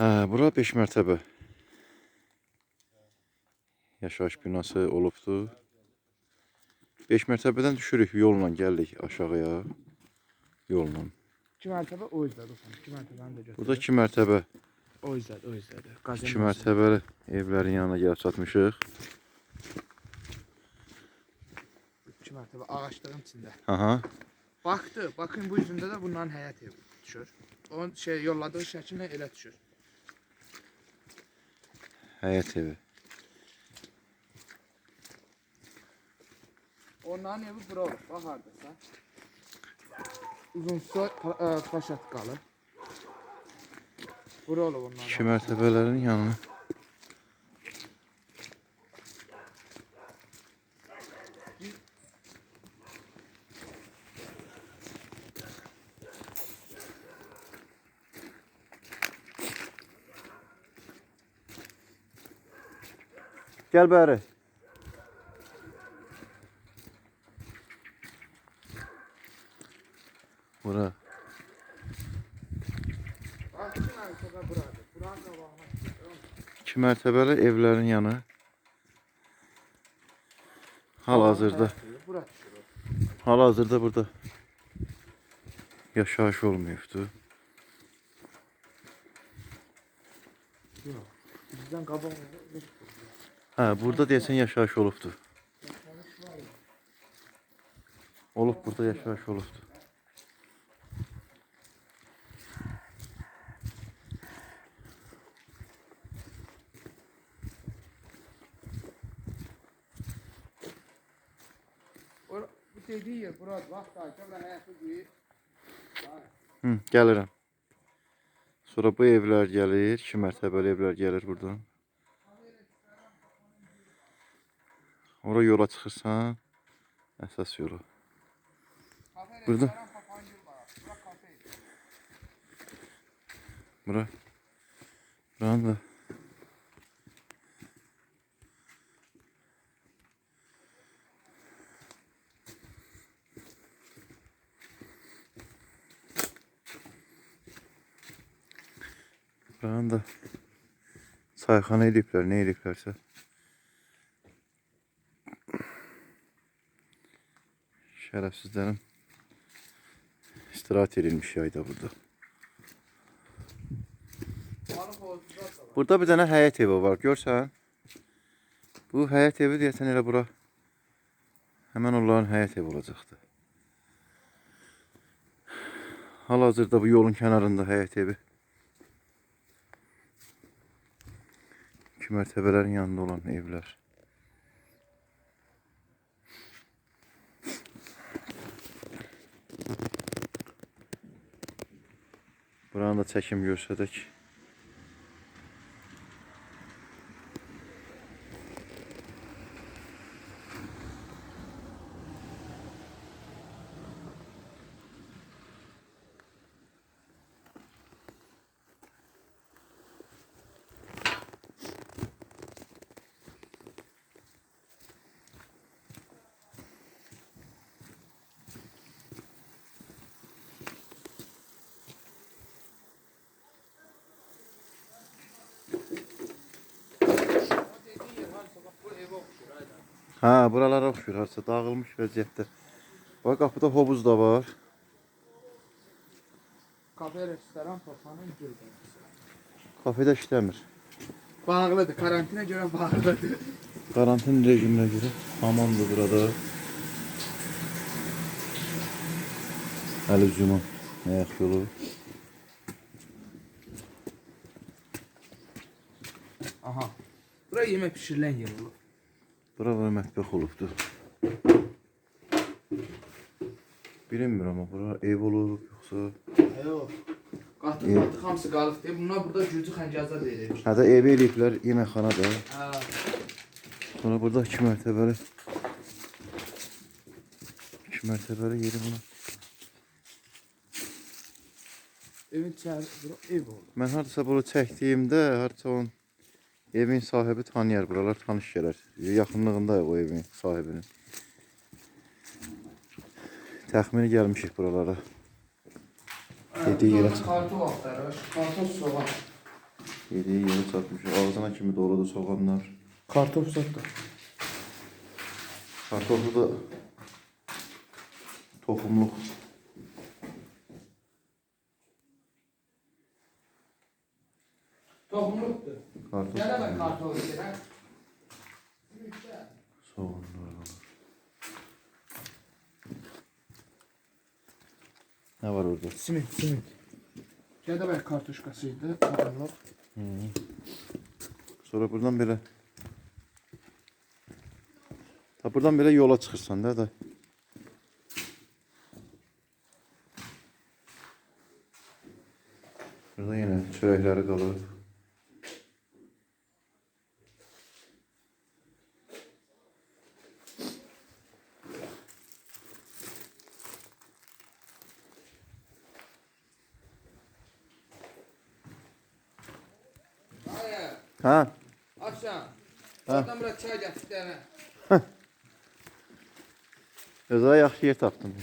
Hə, bura 5 mərtəbə. Yaşayış binası olubdu. 5 mərtəbədən düşürük yolla gəldik aşağıya. Yolla. 2 mərtəbə o yüzdədir. 2 mərtəbəni də götür. Burada 2 mərtəbə, o yüzdədir, o yüzdədir. 2 mərtəbəli evlərin yanına gəlib çatmışıq. 2 mərtəbə ağaclığın içində. Aha. Baxdı, bakın bu yüzündə də bunların həyət evi düşür. Onun şey yolladığı şəkillə elə düşür. Həyət evi. Onların evi bura olur. Bax hardasa. Uzun soy e, paşat qalır. Bura olur onların. 2 mərtəbələrin yanına. Gəl bəri. Bura. Bax, 2 mərtəbə buradır. Buranın qabağına. çıxır. 2 mərtəbəli evlərin yanı. Hal-hazırda. Hal-hazırda burada yaşayış olmayıbdı. Yox. Bizdən qabaq Hə, burada deyəsən yaşayış olubdu. Olub burada Bu dediği yer həyəti büyük. Hı, gəlirəm. Sonra bu evlər gəlir, 2 mərtəbəli evlər gəlir buradan. Ora yola çıxırsan, əsas. Kafe Burada. Bura. Buranın da Buranın da çayxana ediblər, nə ediblərsə. Şərəfsizlərin istirahət edilmiş yayda burada. Burada bir dənə həyət evi var, görsən? Bu həyət evi deyəsən elə bura. Həmən onların həyət evi olacaqdı. Hal-hazırda bu yolun kənarında həyət evi. İki mərtəbələrin yanında olan evlər. Buranı da çəkim göstərək. Ha, buralara oxşur, harsa dağılmış vəziyyətdə. Bax, qapıda hovuz da var. Kafe restoran papanın gölgəsi. Kafedə işləmir. Bağlıdır. Karantina göre bağlıdır. Karantin rejiminə görə hamamdır burada. Əli Cuma ayaq yolu. Aha. Buraya yemek pişirilen yer olur. Bura mətbəx olubdur. Bilinmir amma bura ev olub yoxsa... Yok. Qatıq qatıq hamısı qalıb deyə bunlar burada gürcü xəncəza verir. Hə də ev eləyiblər, yeməkxana da. Ha. Sonra burada iki mərtəbəli iki mərtəbəli yeri buna. Evin içəri bura ev olur. Mən hardasa bunu çəkdiyimdə, hardasa onun evin sahibi tanıyar, buralar tanış gələr. Yaxınlığında o evin sahibinin. Təxmini gəlmişik buralara. Dediği yerə Kartı var. Kartı soğan. Yediği yeri satmış. Ağzına kimi doladı soğanlar. Kartof sattı. Kartofu da tohumluk. Tohumluktu. Kartof. Gene bak kartof içine. Soğanlar var. Ne var orada? Simit, simit. Gədəbəy kartuşkasıydı. Tohumluk. Sonra buradan belə Ta buradan belə yola çıxırsan da da. Burada yenə çörəkləri qalıb. Ha, akşam. Oradan biraz çay getir dene. özə yaxşı yer tapdın.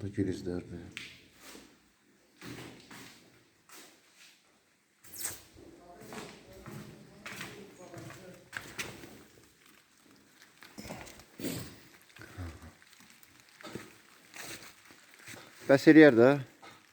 Orada gilizlərdi. Bəs eləyər də.